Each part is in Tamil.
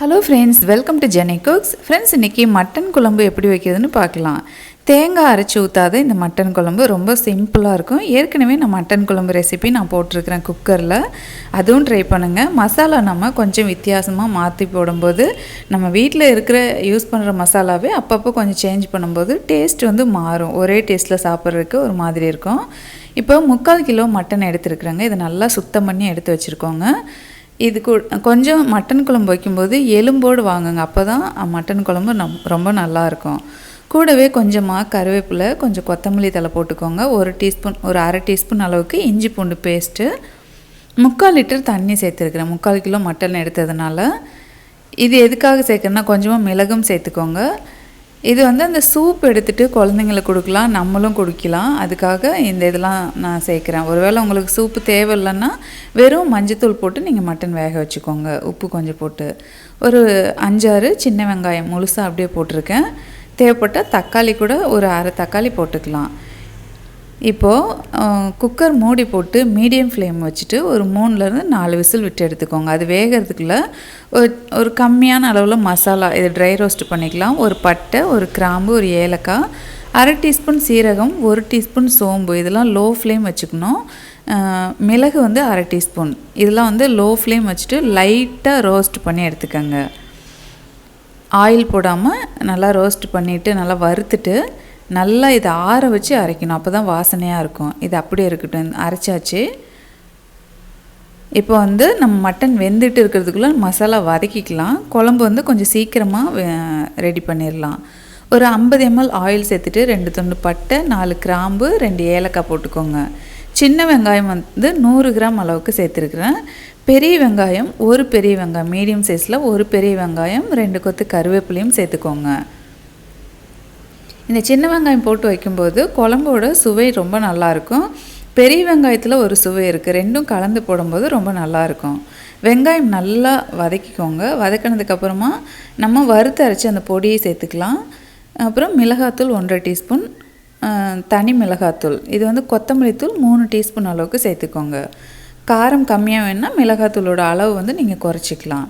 Hello friends welcome to Jeni cooks friends இன்றைக்கி மட்டன் குழம்பு எப்படி வைக்கிறதுன்னு பார்க்கலாம். தேங்காய் அரைச்சி ஊற்றாத இந்த மட்டன் குழம்பு ரொம்ப சிம்பிளாக இருக்கும். ஏற்கனவே நான் மட்டன் குழம்பு ரெசிபி நான் போட்டிருக்கிறேன் குக்கரில் அதுவும் ட்ரை பண்ணுங்கள் மசாலா நம்ம கொஞ்சம் வித்தியாசமாக மாற்றி போடும்போது நம்ம வீட்டில் இருக்கிற யூஸ் பண்ணுற மசாலாவே அப்பப்போ கொஞ்சம் சேஞ்ச் பண்ணும்போது டேஸ்ட் வந்து மாறும். ஒரே டேஸ்ட்டில் சாப்பிட்றதுக்கு ஒரு மாதிரி இருக்கும். இப்போ முக்கால் கிலோ மட்டன் எடுத்துருக்குறேங்க. இதை நல்லா சுத்தம் பண்ணி எடுத்து வச்சுருக்கோங்க. இது கூ கொஞ்சம் மட்டன் குழம்பு வைக்கும்போது எலும்போடு வாங்குங்க. அப்போ தான் மட்டன் குழம்பு நம் ரொம்ப நல்லாயிருக்கும் கூடவே கொஞ்சமாக கருவேப்பிலை கொஞ்சம் கொத்தமல்லி தலை போட்டுக்கோங்க. ஒரு டீஸ்பூன் ஒரு அரை டீஸ்பூன் அளவுக்கு இஞ்சி பூண்டு பேஸ்ட்டு. முக்கால் லிட்டர் தண்ணி சேர்த்துருக்குறேன். முக்கால் கிலோ மட்டன் எடுத்ததுனால. இது எதுக்காக சேர்க்குறேன்னா கொஞ்சமாக மிளகும் சேர்த்துக்கோங்க. இது வந்து அந்த சூப் எடுத்துகிட்டு குழந்தைங்களுக்கு கொடுக்கலாம் நம்மளும் குடிக்கலாம். அதுக்காக இந்த இதெல்லாம் நான் சேர்க்குறேன். ஒருவேளை உங்களுக்கு சூப்பு தேவையில்லைன்னா வெறும் மஞ்சத்தூள் போட்டு நீங்கள் மட்டன் வேக வச்சுக்கோங்க. உப்பு கொஞ்சம் போட்டு. ஒரு அஞ்சாறு சின்ன வெங்காயம் முழுசாக அப்படியே போட்டிருக்கேன். தேவைப்பட்டால் தக்காளி கூட ஒரு அரை தக்காளி போட்டுக்கலாம். இப்போது குக்கர் மூடி போட்டு மீடியம் ஃப்ளேம் வச்சுட்டு ஒரு மூணுலேருந்து நாலு விசில் விட்டு எடுத்துக்கோங்க. அது வேகிறதுக்குள்ள ஒரு ஒரு கம்மியான அளவில் மசாலா இது ட்ரை ரோஸ்ட் பண்ணிக்கலாம். ஒரு பட்டை ஒரு கிராம்பு ஒரு ஏலக்காய் அரை டீஸ்பூன் சீரகம் ஒரு டீஸ்பூன் சோம்பு இதெல்லாம் லோ ஃப்ளேம் வச்சுக்கணும். மிளகு வந்து அரை டீஸ்பூன். இதெல்லாம் வந்து லோ ஃப்ளேம் வச்சுட்டு லைட்டாக ரோஸ்ட் பண்ணி எடுத்துக்கோங்க. ஆயில் போடாமல் நல்லா ரோஸ்ட் பண்ணிவிட்டு நல்லா வறுத்துட்டு நல்லா இதை ஆற வச்சு அரைக்கணும். அப்போ தான் வாசனையாக இருக்கும். இது அப்படியே இருக்கட்டும். அரைச்சாச்சு. இப்போ வந்து நம்ம மட்டன் வெந்துட்டு இருக்கிறதுக்குள்ளே மசாலா வதக்கிக்கலாம். குழம்பு வந்து கொஞ்சம் சீக்கிரமாக ரெடி பண்ணிடலாம் ஒரு ஐம்பது எம்எல் ஆயில் சேர்த்துட்டு ரெண்டு துண்டு பட்டை நாலு கிராம்பு ரெண்டு ஏலக்காய் போட்டுக்கோங்க. சின்ன வெங்காயம் வந்து நூறு கிராம் அளவுக்கு சேர்த்துருக்குறேன். பெரிய வெங்காயம் ஒரு பெரிய வெங்காயம் மீடியம் சைஸில் ஒரு பெரிய வெங்காயம் ரெண்டு கொத்து கருவேப்பிலையும் சேர்த்துக்கோங்க. இந்த சின்ன வெங்காயம் போட்டு வைக்கும்போது குழம்போட சுவை ரொம்ப நல்லாயிருக்கும். பெரிய வெங்காயத்தில் ஒரு சுவை இருக்குது ரெண்டும் கலந்து போடும்போது ரொம்ப நல்லாயிருக்கும். வெங்காயம் நல்லா வதக்கிக்கோங்க. வதக்கினதுக்கப்புறமா நம்ம வறுத்து அரைச்சி அந்த பொடியை சேர்த்துக்கலாம். அப்புறம் மிளகாத்தூள் ஒன்றரை டீஸ்பூன் தனி மிளகாத்தூள். இது வந்து கொத்தமல்லி தூள் மூணு டீஸ்பூன் அளவுக்கு சேர்த்துக்கோங்க. காரம் கம்மியாக வேணால் மிளகாத்தூளோட அளவு வந்து நீங்கள் குறைச்சிக்கலாம்.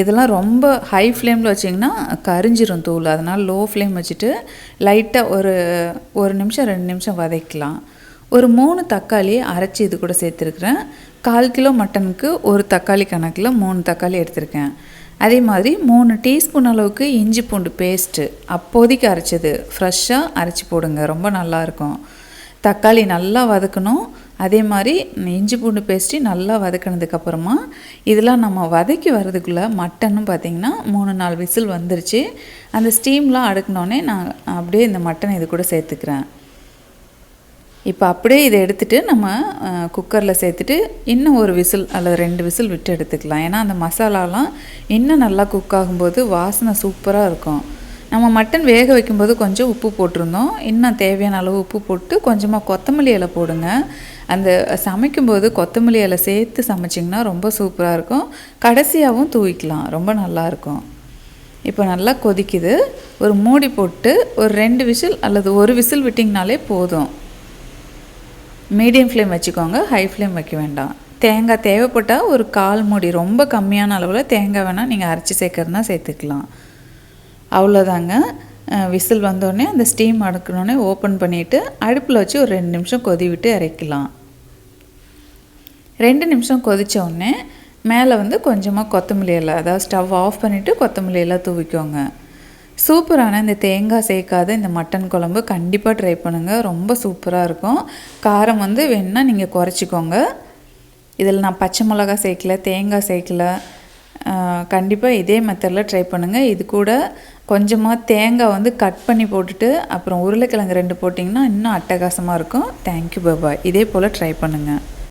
இதெல்லாம் ரொம்ப ஹை ஃப்ளேமில் வச்சிங்கன்னா கரிஞ்சிரும் தூள். அதனால் லோ ஃப்ளேம் வச்சுட்டு லைட்டாக ஒரு ஒரு நிமிஷம் ரெண்டு நிமிஷம் வதக்கலாம். ஒரு மூணு தக்காளி அரைச்சி இது கூட சேர்த்துருக்குறேன். கால் கிலோ மட்டனுக்கு ஒரு தக்காளி கணக்கில் மூணு தக்காளி எடுத்திருக்கேன். அதே மாதிரி மூணு டீஸ்பூன் அளவுக்கு இஞ்சி பூண்டு பேஸ்ட்டு அப்போதைக்கு அரைச்சது. ஃப்ரெஷ்ஷாக அரைச்சி போடுங்க. ரொம்ப நல்லாயிருக்கும் தக்காளி நல்லா வதக்கணும். அதே மாதிரி இஞ்சி பூண்டு பேஸ்ட்டு நல்லா வதக்கினதுக்கப்புறமா இதெல்லாம் நம்ம வதக்கி வர்றதுக்குள்ளே மட்டனும் பார்த்திங்கன்னா மூணு நாலு விசில் வந்துருச்சு. அந்த ஸ்டீம்லாம் அடுக்கினோடனே நான் அப்படியே இந்த மட்டன் இது கூட சேர்த்துக்கிறேன். இப்போ அப்படியே இதை எடுத்துகிட்டு நம்ம குக்கரில் சேர்த்துட்டு இன்னும் ஒரு விசில் அல்லது ரெண்டு விசில் விட்டு எடுத்துக்கலாம். ஏன்னா அந்த மசாலாலாம் இன்னும் நல்லா குக் ஆகும்போது வாசனை சூப்பராக இருக்கும். நம்ம மட்டன் வேக வைக்கும்போது கொஞ்சம் உப்பு போட்டிருந்தோம். இன்னும் தேவையான அளவு உப்பு போட்டு கொஞ்சமாக கொத்தமல்லி இலை போடுங்க. அந்த சமைக்கும்போது கொத்தமல்லி இலை சேர்த்து சமைச்சிங்கன்னா ரொம்ப சூப்பராக இருக்கும். கடைசியாகவும் தூவிக்கலாம். ரொம்ப நல்லாயிருக்கும் இப்போ நல்லா கொதிக்குது. ஒரு மூடி போட்டு ஒரு ரெண்டு விசில் அல்லது ஒரு விசில் விட்டிங்கனாலே போதும். மீடியம் ஃப்ளேம் வச்சுக்கோங்க. ஹை ஃப்ளேம் வைக்க வேண்டாம். தேங்காய் தேவைப்பட்டால் ஒரு கால் மூடி ரொம்ப கம்மியான அளவில் தேங்காய் வேணால் நீங்கள் அரைச்சி சேர்க்கறதுனா சேர்த்துக்கலாம். அவ்வளோதாங்க. விசில் வந்தோடனே அந்த ஸ்டீம் அடுக்கணுன்னே ஓப்பன் பண்ணிவிட்டு அடுப்பில் வச்சு ஒரு ரெண்டு நிமிஷம் கொதி விட்டு இறக்கலாம் ரெண்டு நிமிஷம் கொதித்தோடனே மேலே வந்து கொஞ்சமாக கொத்தமல்லி இலை அதாவது ஸ்டவ் ஆஃப் பண்ணிவிட்டு கொத்தமல்லி எல்லாம் தூவிக்கோங்க. சூப்பரான இந்த தேங்காய் சேர்க்காத இந்த மட்டன் குழம்பு கண்டிப்பாக ட்ரை பண்ணுங்கள் ரொம்ப சூப்பராக இருக்கும். காரம் வந்து வேணால் நீங்கள் குறைச்சிக்கோங்க. இதில் நான் பச்சை மிளகா சேர்க்கல தேங்காய் சேர்க்கல. கண்டிப்பாக இதே மெத்தடில் ட்ரை பண்ணுங்கள் இது கூட கொஞ்சமாக தேங்காய் வந்து கட் பண்ணி போட்டுட்டு அப்புறம் உருளைக்கிழங்கு ரெண்டு போட்டிங்கன்னா இன்னும் அட்டகாசமாக இருக்கும். தேங்க்யூ பாபா இதே போல் ட்ரை பண்ணுங்கள்